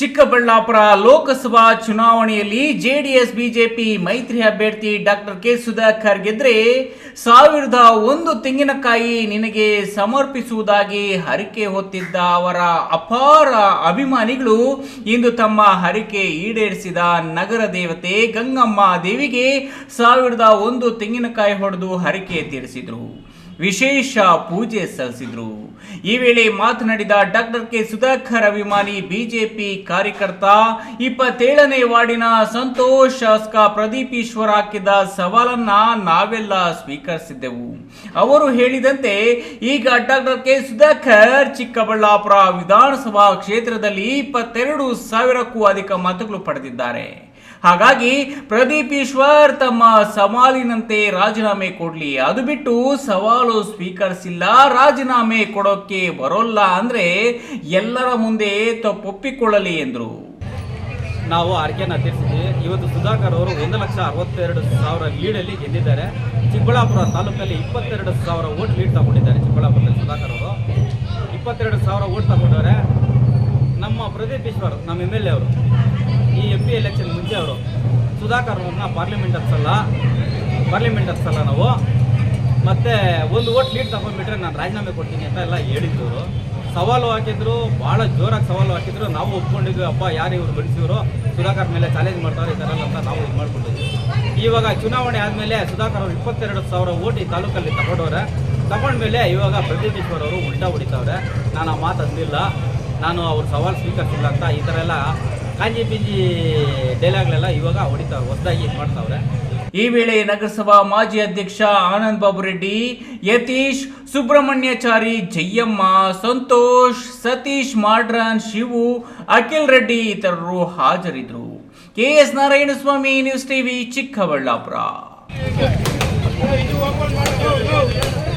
ಚಿಕ್ಕಬಳ್ಳಾಪುರ ಲೋಕಸಭಾ ಚುನಾವಣೆಯಲ್ಲಿ JDS, BJP, ಮೈತ್ರಿ ಅಭ್ಯರ್ಥಿ ಡಾಕ್ಟರ್ ಕೆ ಸುಧಾಕರ್ ಗೆದ್ರೆ ಸಾವಿರದ ಒಂದು ತೆಂಗಿನಕಾಯಿ ನಿನಗೆ ಸಮರ್ಪಿಸುವುದಾಗಿ ಹರಿಕೆ ಹೊತ್ತಿದ್ದ ಅವರ ಅಪಾರ ಅಭಿಮಾನಿಗಳು ಇಂದು ತಮ್ಮ ಹರಿಕೆ ಈಡೇರಿಸಿದ ನಗರ ದೇವತೆ ಗಂಗಮ್ಮ ದೇವಿಗೆ ಸಾವಿರದ ಒಂದು ತೆಂಗಿನಕಾಯಿ ಹೊಡೆದು ಹರಿಕೆ ತೀರಿಸಿದರು. ವಿಶೇಷ ಪೂಜೆ ಸಲ್ಲಿಸಿದ್ರು. ಈ ವೇಳೆ ಮಾತನಾಡಿದ ಡಾಕ್ಟರ್ ಕೆ ಸುಧಾಕರ್ ಅಭಿಮಾನಿ ಬಿಜೆಪಿ ಕಾರ್ಯಕರ್ತ ಇಪ್ಪತ್ತೇಳನೇ ವಾರ್ಡಿನ ಸಂತೋಷ್ ಶಾಸಕ ಪ್ರದೀಪ್ ಈಶ್ವರ್ ಹಾಕಿದ ಸವಾಲನ್ನ ನಾವೆಲ್ಲ ಸ್ವೀಕರಿಸಿದ್ದೆವು. ಅವರು ಹೇಳಿದಂತೆ, ಈಗ ಡಾಕ್ಟರ್ ಕೆ ಸುಧಾಕರ್ ಚಿಕ್ಕಬಳ್ಳಾಪುರ ವಿಧಾನಸಭಾ ಕ್ಷೇತ್ರದಲ್ಲಿ ಇಪ್ಪತ್ತೆರಡು ಸಾವಿರಕ್ಕೂ ಅಧಿಕ ಮತಗಳು ಪಡೆದಿದ್ದಾರೆ. ಹಾಗಾಗಿ ಪ್ರದೀಪ್ ಈಶ್ವರ್ ತಮ್ಮ ಸವಾಲಿನಂತೆ ರಾಜೀನಾಮೆ ಕೊಡಲಿ. ಅದು ಬಿಟ್ಟು ಸವಾಲು ಸ್ವೀಕರಿಸಿಲ್ಲ, ರಾಜೀನಾಮೆ ಕೊಡೋಕೆ ಬರೋಲ್ಲ ಅಂದ್ರೆ ಎಲ್ಲರ ಮುಂದೆ ತಪ್ಪೊಪ್ಪಿಕೊಳ್ಳಲಿ ಎಂದರು. ನಾವು ಆರ್ಕೆನ ತಿಳಿಸಿದ್ವಿ ಇವತ್ತು ಸುಧಾಕರ್ ಅವರು ಒಂದು ಲಕ್ಷ ಅರವತ್ತೆರಡು ಸಾವಿರ ಲೀಡಲ್ಲಿ ಗೆದ್ದಿದ್ದಾರೆ. ಚಿಕ್ಕಬಳ್ಳಾಪುರ ತಾಲೂಕಲ್ಲಿ ಇಪ್ಪತ್ತೆರಡು ಸಾವಿರ ಓಟ್ ಲೀಡ್ ತಗೊಂಡಿದ್ದಾರೆ ಚಿಕ್ಕಬಳ್ಳಾಪುರದಲ್ಲಿ ಸುಧಾಕರ್ ಅವರು. ಇಪ್ಪತ್ತೆರಡು ಸಾವಿರ ಓಟ್ ತಗೊಂಡವ್ರೆ ನಮ್ಮ ಪ್ರದೀಪ್ ಈಶ್ವರ್, ನಮ್ಮ ಎಂ ಎಲ್ ಎ ಅವರು. ಮುಂಚೆ ಅವರು. ಸುಧಾಕರ್ ಅವ್ರನ್ನ ಪಾರ್ಲಿಮೆಂಟ್ ಹತ್ಸಲ್ಲ. ಪಾರ್ಲಿಮೆಂಟ್ ಹತ್ಸಲ್ಲ ನಾವು. ಮತ್ತೆ ಒಂದು ಓಟ್ ಲೀಡ್ ತಗೊಂಡ್ಬಿಟ್ರೆ ನಾನು ರಾಜೀನಾಮೆ ಕೊಡ್ತೀನಿ ಅಂತ ಎಲ್ಲ ಹೇಳಿದ್ರು. ಸವಾಲು ಹಾಕಿದ್ರು, ಭಾಳ ಜೋರಾಗಿ ಸವಾಲು ಹಾಕಿದ್ರು. ನಾವು ಒಪ್ಕೊಂಡಿದ್ವಿ, ಅಪ್ಪ, ಯಾರು ಇವ್ರು ಬಳಸಿದ್ರು ಸುಧಾಕರ್ ಮೇಲೆ ಚಾಲೆಂಜ್ ಮಾಡ್ತಾರೆ ಈ ಥರ ಅಂತ ನಾವು ಇದು ಮಾಡ್ಕೊಂಡಿದ್ವಿ ಇವಾಗ ಚುನಾವಣೆ ಆದಮೇಲೆ ಸುಧಾಕರ್ ಅವರು ಇಪ್ಪತ್ತೆರಡು ಸಾವಿರ ಓಟ್ ಈ ತಾಲೂಕಲ್ಲಿ ತಗೊಂಡವ್ರೆ. ತಗೊಂಡ್ಮೇಲೆ ಇವಾಗ ಪ್ರದೀಪೇಶ್ವರ್ ಅವರು ಉಲ್ಟಾ ಹೊಡಿತಾವ್ರೆ. ನಾನು ಆ ಮಾತು ಅಂದಿಲ್ಲ. ನಾನು ಅವ್ರ ಸವಾಲು ಸ್ವೀಕರಿಸಿಲ್ಲ ಅಂತ ಈ ಥರ ಎಲ್ಲ ಕಾಂಜಿ ಪಿಂಜಿ ಡೈಲಾಗ್ಲೆಲ್ಲ ಇವಾಗ ಹೊಡಿತಾವ್ರೆ ಹೊಸದಾಗಿ ಮಾಡ್ತಾವ್ರೆ. ಈ ವೇಳೆ ನಗರಸಭಾ ಮಾಜಿ ಅಧ್ಯಕ್ಷ ಆನಂದ್ ಬಾಬು ರೆಡ್ಡಿ, ಯತೀಶ್ ಸುಬ್ರಹ್ಮಣ್ಯಾಚಾರಿ ಜಯ್ಯಮ್ಮ ಸಂತೋಷ್, ಸತೀಶ್ ಮಾಡ್ರಾನ್, ಶಿವು, ಅಖಿಲ್ ರೆಡ್ಡಿ ಇತರರು ಹಾಜರಿದ್ದರು. KS Narayanaswamy news TV Chikkaballapur.